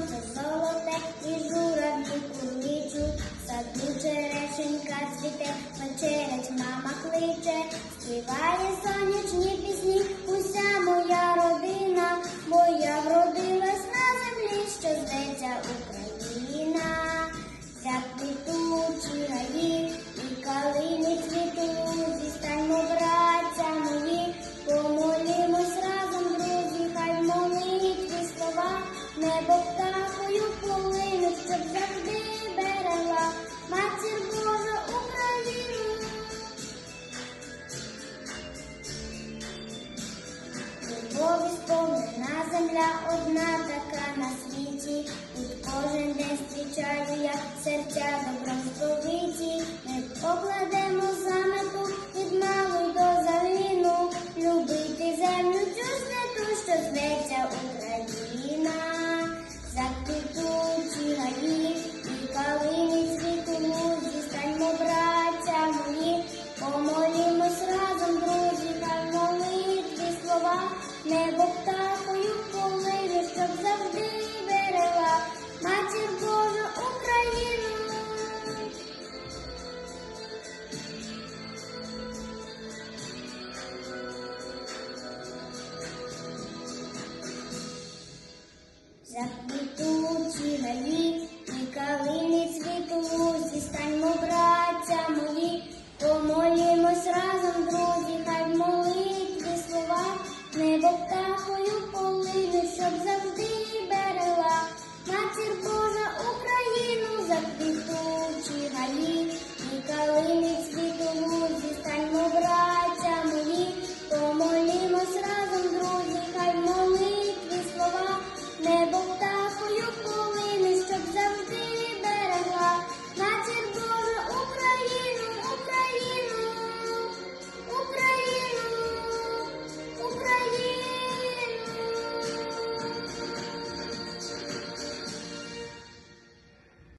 сонце золоте, і журавлі курнічу, саду черешенька цвіте, вечерять мама кличе, співає сонячні пісні, уся моя родина, моя вродилась на землі, що зветься Україна, за плітучі гаї і калини цвітуть, зістаньмо братця, мої, помолімось разом, друзі, хай молитві слова небо. Земля одна така на світі. Тут кожен день зустрічаю я серця добром сповиті. Ми покладемо за